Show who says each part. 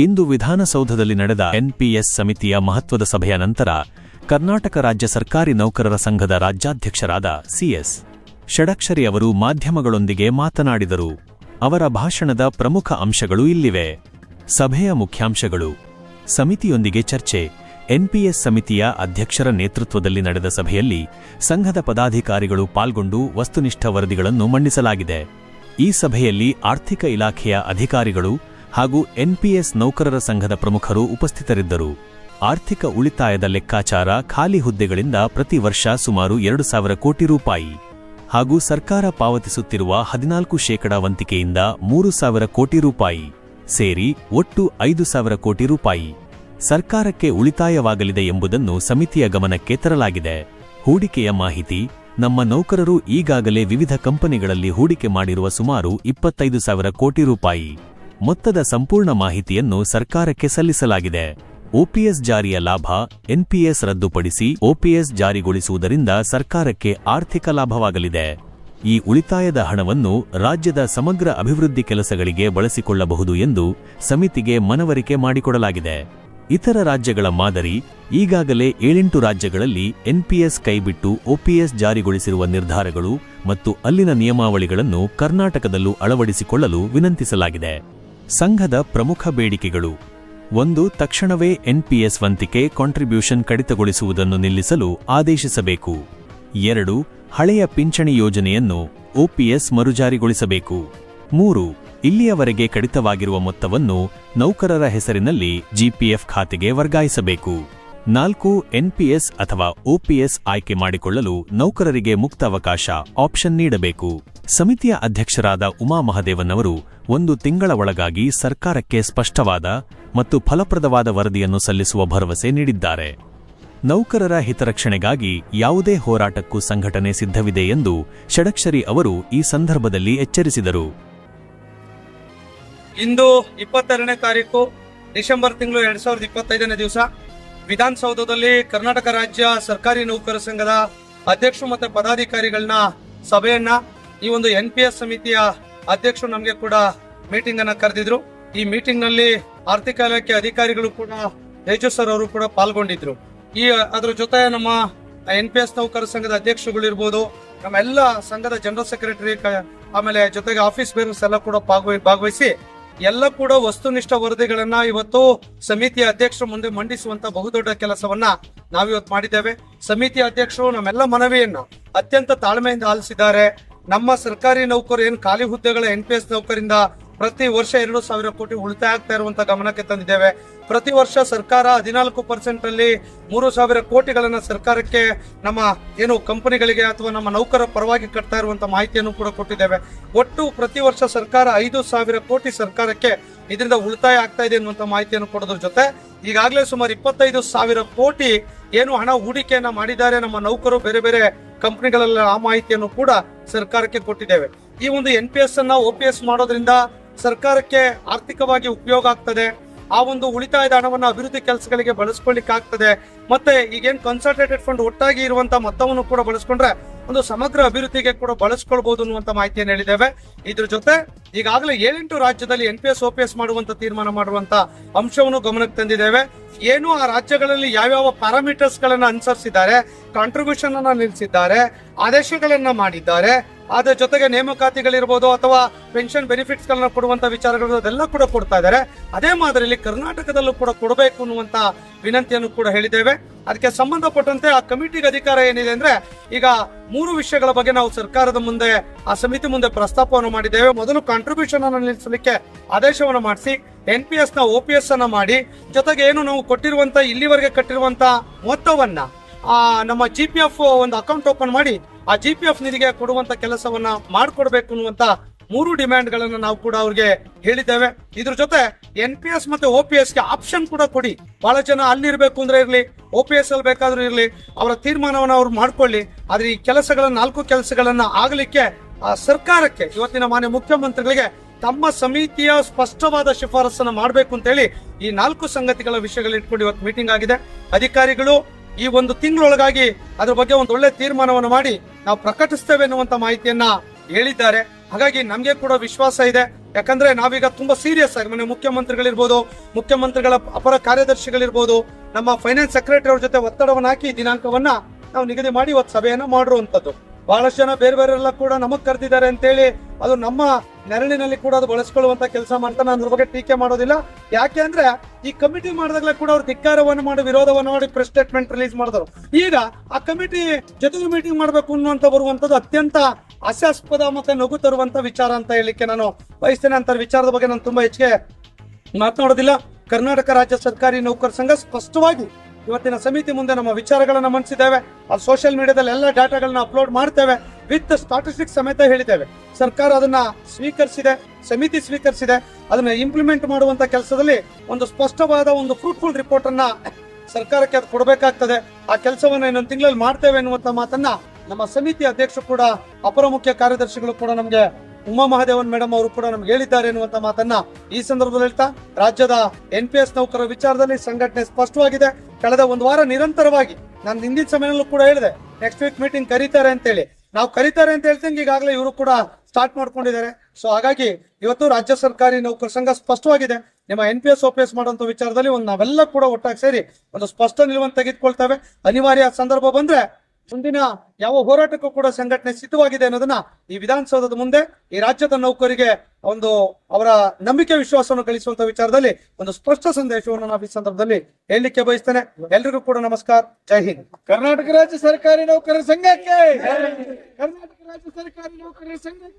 Speaker 1: ಇಂದು ವಿಧಾನಸೌಧದಲ್ಲಿ ನಡೆದ ಎನ್ಪಿಎಸ್ ಸಮಿತಿಯ ಮಹತ್ವದ ಸಭೆಯ ನಂತರ ಕರ್ನಾಟಕ ರಾಜ್ಯ ಸರ್ಕಾರಿ ನೌಕರರ ಸಂಘದ ರಾಜ್ಯಾಧ್ಯಕ್ಷರಾದ ಸಿಎಸ್ ಷಡಕ್ಷರಿ ಅವರು ಮಾಧ್ಯಮಗಳೊಂದಿಗೆ ಮಾತನಾಡಿದರು. ಅವರ ಭಾಷಣದ ಪ್ರಮುಖ ಅಂಶಗಳು ಇಲ್ಲಿವೆ. ಸಭೆಯ ಮುಖ್ಯಾಂಶಗಳು. ಸಮಿತಿಯೊಂದಿಗೆ ಚರ್ಚೆ. ಎನ್ಪಿಎಸ್ ಸಮಿತಿಯ ಅಧ್ಯಕ್ಷರ ನೇತೃತ್ವದಲ್ಲಿ ನಡೆದ ಸಭೆಯಲ್ಲಿ ಸಂಘದ ಪದಾಧಿಕಾರಿಗಳು ಪಾಲ್ಗೊಂಡು ವಸ್ತುನಿಷ್ಠ ವರದಿಗಳನ್ನು ಮಂಡಿಸಲಾಗಿದೆ. ಈ ಸಭೆಯಲ್ಲಿ ಆರ್ಥಿಕ ಇಲಾಖೆಯ ಅಧಿಕಾರಿಗಳು ಹಾಗೂ ಎನ್ಪಿಎಸ್ ನೌಕರರ ಸಂಘದ ಪ್ರಮುಖರು ಉಪಸ್ಥಿತರಿದ್ದರು. ಆರ್ಥಿಕ ಉಳಿತಾಯದ ಲೆಕ್ಕಾಚಾರ ಖಾಲಿ ಹುದ್ದೆಗಳಿಂದ ಪ್ರತಿ ವರ್ಷ ಸುಮಾರು ಎರಡು ಸಾವಿರ ಕೋಟಿ ರೂಪಾಯಿ. ಹಾಗೂ ಸರ್ಕಾರ ಪಾವತಿಸುತ್ತಿರುವ ಹದಿನಾಲ್ಕು ಶೇಕಡಾ ವಂತಿಕೆಯಿಂದ ಮೂರು ಸಾವಿರ ಕೋಟಿ ರೂಪಾಯಿ. ಸೇರಿ ಒಟ್ಟು ಐದು ಸಾವಿರ ಕೋಟಿ ರೂಪಾಯಿ. ಸರ್ಕಾರಕ್ಕೆ ಉಳಿತಾಯವಾಗಲಿದೆ ಎಂಬುದನ್ನು ಸಮಿತಿಯ ಗಮನಕ್ಕೆ ತರಲಾಗಿದೆ. ಹೂಡಿಕೆಯ ಮಾಹಿತಿ, ನಮ್ಮ ನೌಕರರು ಈಗಾಗಲೇ ವಿವಿಧ ಕಂಪನಿಗಳಲ್ಲಿ ಹೂಡಿಕೆ ಮಾಡಿರುವ ಸುಮಾರು ಇಪ್ಪತ್ತೈದು ಸಾವಿರ ಕೋಟಿ ರೂಪಾಯಿ. ಮೊತ್ತದ ಸಂಪೂರ್ಣ ಮಾಹಿತಿಯನ್ನು ಸರ್ಕಾರಕ್ಕೆ ಸಲ್ಲಿಸಲಾಗಿದೆ. ಒಪಿಎಸ್ ಜಾರಿಯ ಲಾಭ ಎನ್ಪಿಎಸ್ ರದ್ದುಪಡಿಸಿ ಒಪಿಎಸ್ ಜಾರಿಗೊಳಿಸುವುದರಿಂದ ಸರ್ಕಾರಕ್ಕೆ ಆರ್ಥಿಕ ಲಾಭವಾಗಲಿದೆ. ಈ ಉಳಿತಾಯದ ಹಣವನ್ನು ರಾಜ್ಯದ ಸಮಗ್ರ ಅಭಿವೃದ್ಧಿ ಕೆಲಸಗಳಿಗೆ ಬಳಸಿಕೊಳ್ಳಬಹುದು ಎಂದು ಸಮಿತಿಗೆ ಮನವರಿಕೆ ಮಾಡಿಕೊಡಲಾಗಿದೆ. ಇತರ ರಾಜ್ಯಗಳ ಮಾದರಿ ಈಗಾಗಲೇ ಏಳೆಂಟು ರಾಜ್ಯಗಳಲ್ಲಿ ಎನ್ಪಿಎಸ್ ಕೈಬಿಟ್ಟು ಒಪಿಎಸ್ ಜಾರಿಗೊಳಿಸಿರುವ ನಿರ್ಧಾರಗಳು ಮತ್ತು ಅಲ್ಲಿನ ನಿಯಮಾವಳಿಗಳನ್ನು ಕರ್ನಾಟಕದಲ್ಲೂ ಅಳವಡಿಸಿಕೊಳ್ಳಲು ವಿನಂತಿಸಲಾಗಿದೆ. ಸಂಘದ ಪ್ರಮುಖ ಬೇಡಿಕೆಗಳು. ಒಂದು, ತಕ್ಷಣವೇ ಎನ್ಪಿಎಸ್ ವಂತಿಕೆ ಕಾಂಟ್ರಿಬ್ಯೂಷನ್ ಕಡಿತಗೊಳಿಸುವುದನ್ನು ನಿಲ್ಲಿಸಲು ಆದೇಶಿಸಬೇಕು. ಎರಡು, ಹಳೆಯ ಪಿಂಚಣಿ ಯೋಜನೆಯನ್ನು ಒಪಿಎಸ್ ಮರುಜಾರಿಗೊಳಿಸಬೇಕು. ಮೂರು, ಇಲ್ಲಿಯವರೆಗೆ ಕಡಿತವಾಗಿರುವ ಮೊತ್ತವನ್ನು ನೌಕರರ ಹೆಸರಿನಲ್ಲಿ ಜಿಪಿಎಫ್ ಖಾತೆಗೆ ವರ್ಗಾಯಿಸಬೇಕು. ನಾಲ್ಕು ಎನ್ಪಿಎಸ್ ಅಥವಾ ಒಪಿಎಸ್ ಆಯ್ಕೆ ಮಾಡಿಕೊಳ್ಳಲು ನೌಕರರಿಗೆ ಮುಕ್ತ ಅವಕಾಶ ಆಪ್ಷನ್ ನೀಡಬೇಕು. ಸಮಿತಿಯ ಅಧ್ಯಕ್ಷರಾದ ಉಮಾ ಮಹದೇವನ್ ಅವರು ಒಂದು ತಿಂಗಳ ಒಳಗಾಗಿ ಸರ್ಕಾರಕ್ಕೆ ಸ್ಪಷ್ಟವಾದ ಮತ್ತು ಫಲಪ್ರದವಾದ ವರದಿಯನ್ನು ಸಲ್ಲಿಸುವ ಭರವಸೆ ನೀಡಿದ್ದಾರೆ. ನೌಕರರ ಹಿತರಕ್ಷಣೆಗಾಗಿ ಯಾವುದೇ ಹೋರಾಟಕ್ಕೂ ಸಂಘಟನೆ ಸಿದ್ಧವಿದೆ ಎಂದು ಷಡಕ್ಷರಿ ಅವರು ಈ ಸಂದರ್ಭದಲ್ಲಿ ಎಚ್ಚರಿಸಿದರು.
Speaker 2: ಇಂದು ಇಪ್ಪತ್ತೆರಡನೇ ತಾರೀಕು ಡಿಸೆಂಬರ್ ತಿಂಗಳು ಎರಡ್ ಸಾವಿರದ ಇಪ್ಪತ್ತೈದನೇ ದಿವಸ ವಿಧಾನಸೌಧದಲ್ಲಿ ಕರ್ನಾಟಕ ರಾಜ್ಯ ಸರ್ಕಾರಿ ನೌಕರ ಸಂಘದ ಅಧ್ಯಕ್ಷರು ಮತ್ತು ಪದಾಧಿಕಾರಿಗಳನ್ನ ಸಭೆಯನ್ನ ಈ ಒಂದು ಎನ್ ಪಿ ಎಸ್ ಸಮಿತಿಯ ಅಧ್ಯಕ್ಷರು ನಮಗೆ ಕೂಡ ಮೀಟಿಂಗ್ ಅನ್ನ ಕರೆದಿದ್ರು. ಈ ಮೀಟಿಂಗ್ನಲ್ಲಿ ಆರ್ಥಿಕ ಇಲಾಖೆ ಅಧಿಕಾರಿಗಳು ಕೂಡ ರೇಜು ಸರ್ ಅವರು ಕೂಡ ಪಾಲ್ಗೊಂಡಿದ್ರು. ಈ, ಅದ್ರ ಜೊತೆ ನಮ್ಮ ಎನ್ ಪಿ ಎಸ್ ನೌಕರ ಸಂಘದ ಅಧ್ಯಕ್ಷರುಗಳಿರ್ಬೋದು ನಮ್ಮ ಎಲ್ಲ ಸಂಘದ ಜನರಲ್ ಸೆಕ್ರೆಟರಿ ಆಮೇಲೆ ಜೊತೆಗೆ ಆಫೀಸ್ ಬೇರರ್ಸ್ ಎಲ್ಲ ಕೂಡ ಭಾಗವಹಿ- ಭಾಗವಹಿಸಿ, ಎಲ್ಲ ಕೂಡ ವಸ್ತುನಿಷ್ಠ ವರದಿಗಳನ್ನ ಇವತ್ತು ಸಮಿತಿಯ ಅಧ್ಯಕ್ಷರ ಮುಂದೆ ಮಂಡಿಸುವಂತ ಬಹುದೊಡ್ಡ ಕೆಲಸವನ್ನ ನಾವಿವತ್ತು ಮಾಡಿದ್ದೇವೆ. ಸಮಿತಿಯ ಅಧ್ಯಕ್ಷರು ನಮ್ಮೆಲ್ಲ ಮನವಿಯನ್ನು ಅತ್ಯಂತ ತಾಳ್ಮೆಯಿಂದ ಆಲಿಸಿದ್ದಾರೆ. ನಮ್ಮ ಸರ್ಕಾರಿ ನೌಕರು ಏನು ಖಾಲಿ ಹುದ್ದೆಗಳ ಎನ್ ಪಿ ಎಸ್ ನೌಕರಿಂದ ಪ್ರತಿ ವರ್ಷ ಎರಡು ಸಾವಿರ ಕೋಟಿ ಉಳಿತಾಯ ಆಗ್ತಾ ಇರುವಂತ ಗಮನಕ್ಕೆ ತಂದಿದ್ದೇವೆ. ಪ್ರತಿ ವರ್ಷ ಸರ್ಕಾರ ಹದಿನಾಲ್ಕು ಪರ್ಸೆಂಟ್ ಅಲ್ಲಿ ಮೂರು ಸಾವಿರ ಕೋಟಿಗಳನ್ನ ಸರ್ಕಾರಕ್ಕೆ ನಮ್ಮ ಏನು ಕಂಪನಿಗಳಿಗೆ ಅಥವಾ ನಮ್ಮ ನೌಕರ ಪರವಾಗಿ ಕಟ್ತಾ ಇರುವಂತಹ ಮಾಹಿತಿಯನ್ನು ಕೂಡ ಕೊಟ್ಟಿದ್ದೇವೆ. ಒಟ್ಟು ಪ್ರತಿ ವರ್ಷ ಸರ್ಕಾರ ಐದು ಸಾವಿರ ಕೋಟಿ ಸರ್ಕಾರಕ್ಕೆ ಇದರಿಂದ ಉಳಿತಾಯ ಆಗ್ತಾ ಇದೆ ಅನ್ನುವಂತ ಮಾಹಿತಿಯನ್ನು ಕೊಡೋದ್ರ ಜೊತೆ ಈಗಾಗಲೇ ಸುಮಾರು ಇಪ್ಪತ್ತೈದು ಸಾವಿರ ಕೋಟಿ ಏನು ಹಣ ಹೂಡಿಕೆಯನ್ನ ಮಾಡಿದ್ದಾರೆ ನಮ್ಮ ನೌಕರು, ಬೇರೆ ಬೇರೆ ಕಂಪನಿಗಳಲ್ಲಿ ಆ ಮಾಹಿತಿಯನ್ನು ಕೂಡ ಸರ್ಕಾರಕ್ಕೆ ಕೊಟ್ಟಿದ್ದೇವೆ. ಈ ಒಂದು ಎನ್ ಪಿ ಎಸ್ ಅನ್ನ ಓ ಪಿ ಎಸ್ ಮಾಡೋದ್ರಿಂದ ಸರ್ಕಾರಕ್ಕೆ ಆರ್ಥಿಕವಾಗಿ ಉಪಯೋಗ ಆಗ್ತದೆ. ಆ ಒಂದು ಉಳಿತಾಯದ ಹಣವನ್ನು ಅಭಿವೃದ್ಧಿ ಕೆಲಸಗಳಿಗೆ ಬಳಸ್ಕೊಳ್ಳಿಕ್ಕೆ ಆಗ್ತದೆ ಮತ್ತೆ ಈಗೇನ್ ಕನ್ಸಲ್ಟೇಟೆಡ್ ಫಂಡ್ ಒಟ್ಟಾಗಿ ಇರುವಂತ ಮೊತ್ತವನ್ನು ಕೂಡ ಬಳಸ್ಕೊಂಡ್ರೆ ಒಂದು ಸಮಗ್ರ ಅಭಿವೃದ್ಧಿಗೆ ಕೂಡ ಬಳಸ್ಕೊಳ್ಬಹುದು ಅನ್ನುವಂತ ಮಾಹಿತಿಯನ್ನು ಹೇಳಿದ್ದೇವೆ. ಇದ್ರ ಜೊತೆ ಈಗಾಗಲೇ ಏಳೆಂಟು ರಾಜ್ಯದಲ್ಲಿ ಎನ್ ಪಿ ಎಸ್ ಎಸ್ ಮಾಡುವಂತ ತೀರ್ಮಾನ ಮಾಡುವಂತ ಅಂಶವನ್ನು ಗಮನಕ್ಕೆ ತಂದಿದ್ದೇವೆ. ಏನು ಆ ರಾಜ್ಯಗಳಲ್ಲಿ ಯಾವ್ಯಾವ ಪ್ಯಾರಾಮೀಟರ್ಸ್ ಗಳನ್ನ ಅನುಸರಿಸಿದ್ದಾರೆ ಕಾಂಟ್ರಿಬ್ಯೂಷನ್ ಅನ್ನ ನಿಲ್ಲಿಸಿದ್ದಾರೆ ಆದೇಶಗಳನ್ನ ಮಾಡಿದ್ದಾರೆ. ಅದರ ಜೊತೆಗೆ ನೇಮಕಾತಿಗಳಿರ್ಬೋದು ಅಥವಾ ಪೆನ್ಷನ್ ಬೆನಿಫಿಟ್ಸ್ ಗಳನ್ನ ಕೊಡುವಂತ ವಿಚಾರಗಳು ಅದೆಲ್ಲ ಕೂಡ ಕೊಡ್ತಾ ಇದ್ದಾರೆ. ಅದೇ ಮಾದರಿಯಲ್ಲಿ ಕರ್ನಾಟಕದಲ್ಲೂ ಕೂಡ ಕೊಡಬೇಕು ಅನ್ನುವಂತ ವಿನಂತಿಯನ್ನು ಕೂಡ ಹೇಳಿದ್ದೇವೆ. ಅದಕ್ಕೆ ಸಂಬಂಧಪಟ್ಟಂತೆ ಆ ಕಮಿಟಿಗೆ ಅಧಿಕಾರ ಏನಿದೆ ಅಂದ್ರೆ, ಈಗ ಮೂರು ವಿಷಯಗಳ ಬಗ್ಗೆ ನಾವು ಸರ್ಕಾರದ ಮುಂದೆ, ಆ ಸಮಿತಿ ಮುಂದೆ ಪ್ರಸ್ತಾಪವನ್ನು ಮಾಡಿದ್ದೇವೆ. ಮೊದಲು ಕಾಂಟ್ರಿಬ್ಯೂಷನ್ ಅನ್ನು ನಿಲ್ಲಿಸಲಿಕ್ಕೆ ಆದೇಶವನ್ನು ಮಾಡಿಸಿ ಎನ್ ಪಿ ಎಸ್ನ ಓ ಪಿ ಎಸ್ ಅನ್ನ ಮಾಡಿ, ಜೊತೆಗೆ ಏನು ನಾವು ಕೊಟ್ಟಿರುವಂತ, ಇಲ್ಲಿವರೆಗೆ ಕಟ್ಟಿರುವಂತ ಮೊತ್ತವನ್ನ ನಮ್ಮ ಜಿ ಪಿ ಎಫ್ ಒಂದು ಅಕೌಂಟ್ ಓಪನ್ ಮಾಡಿ, ಆ ಜಿ ಪಿ ಎಫ್ ನಿಧಿಗೆ ಕೊಡುವಂತ ಕೆಲಸವನ್ನ ಮಾಡಿಕೊಡ್ಬೇಕು ಅನ್ನುವಂತ ಮೂರು ಡಿಮ್ಯಾಂಡ್ ಗಳನ್ನ ನಾವು ಕೂಡ ಅವ್ರಿಗೆ ಹೇಳಿದ್ದೇವೆ. ಇದ್ರ ಜೊತೆ ಎನ್ ಪಿ ಎಸ್ ಮತ್ತೆ ಒ ಪಿ ಎಸ್ಗೆ ಆಪ್ಷನ್ ಕೂಡ ಕೊಡಿ. ಬಹಳ ಜನ ಅಲ್ಲಿರ್ಬೇಕು ಅಂದ್ರೆ ಇರ್ಲಿ ಒ ಪಿ ಎಸ್ ಅಲ್ಲಿ ಬೇಕಾದ್ರೂ ಇರ್ಲಿ, ಅವರ ತೀರ್ಮಾನವನ್ನು ಅವ್ರು ಮಾಡ್ಕೊಳ್ಳಿ. ಆದ್ರೆ ಈ ಕೆಲಸಗಳನ್ನ ನಾಲ್ಕು ಕೆಲಸಗಳನ್ನ ಆಗಲಿಕ್ಕೆ, ಆ, ಸರ್ಕಾರಕ್ಕೆ, ಇವತ್ತಿನ ಮಾನ್ಯ ಮುಖ್ಯಮಂತ್ರಿಗಳಿಗೆ ತಮ್ಮ ಸಮಿತಿಯ ಸ್ಪಷ್ಟವಾದ ಶಿಫಾರಸನ್ನ ಮಾಡಬೇಕು ಅಂತ ಹೇಳಿ ಈ ನಾಲ್ಕು ಸಂಗತಿಗಳ ವಿಷಯಗಳು ಇಟ್ಕೊಂಡು ಇವತ್ತು ಮೀಟಿಂಗ್ ಆಗಿದೆ. ಅಧಿಕಾರಿಗಳು ಈ ಒಂದು ತಿಂಗಳೊಳಗಾಗಿ ಅದ್ರ ಬಗ್ಗೆ ಒಂದು ಒಳ್ಳೆ ತೀರ್ಮಾನವನ್ನು ಮಾಡಿ ನಾವು ಪ್ರಕಟಿಸ್ತೇವೆ ಎನ್ನುವಂತ ಮಾಹಿತಿಯನ್ನ ಹೇಳಿದ್ದಾರೆ. ಹಾಗಾಗಿ ನಮ್ಗೆ ಕೂಡ ವಿಶ್ವಾಸ ಇದೆ. ಯಾಕಂದ್ರೆ ನಾವೀಗ ತುಂಬಾ ಸೀರಿಯಸ್ ಆಗಿ, ಮನೆ ಮುಖ್ಯಮಂತ್ರಿಗಳಿರ್ಬೋದು, ಮುಖ್ಯಮಂತ್ರಿಗಳ ಅಪರ ಕಾರ್ಯದರ್ಶಿಗಳಿರ್ಬೋದು, ನಮ್ಮ ಫೈನಾನ್ಸ್ ಸೆಕ್ರೆಟರಿ ಅವ್ರ ಜೊತೆ ಒತ್ತಡವನ್ನು ಹಾಕಿ ದಿನಾಂಕವನ್ನ ನಾವು ನಿಗದಿ ಮಾಡಿ ಇವತ್ತು ಸಭೆಯನ್ನು ಮಾಡಿರುವಂತದ್ದು. ಬಹಳಷ್ಟು ಜನ ಬೇರೆ ಬೇರೆಲ್ಲ ಕೂಡ ನಮಗ್ ಕರೆದಿದ್ದಾರೆ ಅಂತೇಳಿ ಅದು ನಮ್ಮ ನೆರಳಿನಲ್ಲಿ ಕೂಡ ಅದು ಬಳಸ್ಕೊಳ್ಳುವಂತ ಕೆಲಸ ಮಾಡ್ತಾ ನಾನು ಅದ್ರ ಬಗ್ಗೆ ಟೀಕೆ ಮಾಡೋದಿಲ್ಲ. ಯಾಕೆ ಅಂದ್ರೆ ಈ ಕಮಿಟಿ ಮಾಡಿದಾಗಲೇ ಕೂಡ ಅವ್ರು ಧಿಕ್ಕಾರವನ್ನು ಮಾಡಿ, ವಿರೋಧವನ್ನು ಮಾಡಿ ಪ್ರೆಸ್ ಸ್ಟೇಟ್ಮೆಂಟ್ ರಿಲೀಸ್ ಮಾಡಿದ್ರು. ಈಗ ಆ ಕಮಿಟಿ ಜೊತೆಗೆ ಮೀಟಿಂಗ್ ಮಾಡಬೇಕು ಅನ್ನುವಂತ ಬರುವಂತದ್ದು ಅತ್ಯಂತ ಹಾಸ್ಯಾಸ್ಪದ ಮತ್ತೆ ನಗು ತರುವಂತ ವಿಚಾರ ಅಂತ ಹೇಳಲಿಕ್ಕೆ ನಾನು ಬಯಸ್ತೇನೆ. ಅಂತ ವಿಚಾರದ ಬಗ್ಗೆ ನಾನು ತುಂಬಾ ಹೆಚ್ಚಿಗೆ ಮಾತನಾಡೋದಿಲ್ಲ. ಕರ್ನಾಟಕ ರಾಜ್ಯ ಸರ್ಕಾರಿ ನೌಕರ ಸಂಘ ಸ್ಪಷ್ಟವಾಗಿ ಇವತ್ತಿನ ಸಮಿತಿ ಮುಂದೆ ನಮ್ಮ ವಿಚಾರಗಳನ್ನ ಮಂಡಿಸಿದ್ದೇವೆ. ಅದು ಸೋಷಿಯಲ್ ಮೀಡಿಯಾದಲ್ಲಿ ಎಲ್ಲ ಡಾಟಾಗಳನ್ನ ಅಪ್ಲೋಡ್ ಮಾಡ್ತೇವೆ. ವಿತ್ ಸ್ಟಾಟಿಸ್ಟಿಕ್ಸ್ ಸಮೇತ ಹೇಳಿದ್ದೇವೆ. ಸರ್ಕಾರ ಅದನ್ನ ಸ್ವೀಕರಿಸಿದೆ, ಸಮಿತಿ ಸ್ವೀಕರಿಸಿದೆ. ಅದನ್ನ ಇಂಪ್ಲಿಮೆಂಟ್ ಮಾಡುವಂತ ಕೆಲಸದಲ್ಲಿ ಒಂದು ಸ್ಪಷ್ಟವಾದ ಒಂದು ಫ್ರೂಟ್ಫುಲ್ ರಿಪೋರ್ಟ್ ಅನ್ನ ಸರ್ಕಾರಕ್ಕೆ ಅದು ಕೊಡಬೇಕಾಗ್ತದೆ. ಆ ಕೆಲಸವನ್ನ ಇನ್ನೊಂದು ತಿಂಗಳಲ್ಲಿ ಮಾಡ್ತೇವೆ ಎನ್ನುವಂತ ಮಾತನ್ನ ನಮ್ಮ ಸಮಿತಿ ಅಧ್ಯಕ್ಷರು ಕೂಡ, ಅಪರ ಮುಖ್ಯ ಕಾರ್ಯದರ್ಶಿಗಳು ಕೂಡ ನಮಗೆ ಉಮಾ ಮಹಾದೇವನ್ ಮೇಡಮ್ ಅವರು ಕೂಡ ನಮ್ಗೆ ಹೇಳಿದ್ದಾರೆ ಎನ್ನುವಂತ ಮಾತನ್ನ ಈ ಸಂದರ್ಭದಲ್ಲಿ ಹೇಳ್ತಾ, ರಾಜ್ಯದ ಎನ್ ಪಿ ಎಸ್ ನೌಕರರ ವಿಚಾರದಲ್ಲಿ ಸಂಘಟನೆ ಸ್ಪಷ್ಟವಾಗಿದೆ. ಕಳೆದ ಒಂದು ವಾರ ನಿರಂತರವಾಗಿ ನಾನು ಹಿಂದಿನ ಸಮಯದಲ್ಲೂ ಕೂಡ ಹೇಳಿದೆ ನೆಕ್ಸ್ಟ್ ವೀಕ್ ಮೀಟಿಂಗ್ ಕರೀತಾರೆ ಅಂತೇಳಿ ನಾವು ಕರೀತಾರೆ ಅಂತ ಹೇಳ್ತಂಗೆ ಈಗಾಗಲೇ ಇವರು ಕೂಡ ಸ್ಟಾರ್ಟ್ ಮಾಡ್ಕೊಂಡಿದ್ದಾರೆ. ಸೊ ಹಾಗಾಗಿ ಇವತ್ತು ರಾಜ್ಯ ಸರ್ಕಾರಿ ನೌಕರ ಸಂಘ ಸ್ಪಷ್ಟವಾಗಿದೆ. ನಿಮ್ಮ N P S O P ಮಾಡುವಂತ ವಿಚಾರದಲ್ಲಿ ಒಂದು ನಾವೆಲ್ಲ ಕೂಡ ಒಟ್ಟಾಗಿ ಸೇರಿ ಒಂದು ಸ್ಪಷ್ಟ ನಿಲುವನ್ನು ತೆಗೆದುಕೊಳ್ತೇವೆ. ಅನಿವಾರ್ಯ ಸಂದರ್ಭ ಬಂದ್ರೆ ಮುಂದಿನ ಯಾವ ಹೋರಾಟಕ್ಕೂ ಕೂಡ ಸಂಘಟನೆ ಸಿದ್ಧವಾಗಿದೆ ಅನ್ನೋದನ್ನ ಈ ವಿಧಾನಸೌಧದ ಮುಂದೆ ಈ ರಾಜ್ಯದ ನೌಕರಿಗೆ ಒಂದು ಅವರ ನಂಬಿಕೆ ವಿಶ್ವಾಸವನ್ನು ಗಳಿಸುವಂತ ವಿಚಾರದಲ್ಲಿ ಒಂದು ಸ್ಪಷ್ಟ ಸಂದೇಶವನ್ನು ನಾವು ಈ ಸಂದರ್ಭದಲ್ಲಿ ಹೇಳಲಿಕ್ಕೆ ಬಯಸ್ತೇನೆ. ಎಲ್ರಿಗೂ ಕೂಡ ನಮಸ್ಕಾರ. ಜೈ ಹಿಂದ್.
Speaker 3: ಕರ್ನಾಟಕ ರಾಜ್ಯ ಸರ್ಕಾರಿ ನೌಕರರ ಸಂಘಕ್ಕೆ! ಕರ್ನಾಟಕ ರಾಜ್ಯ ಸರ್ಕಾರಿ ನೌಕರರ ಸಂಘಕ್ಕೆ!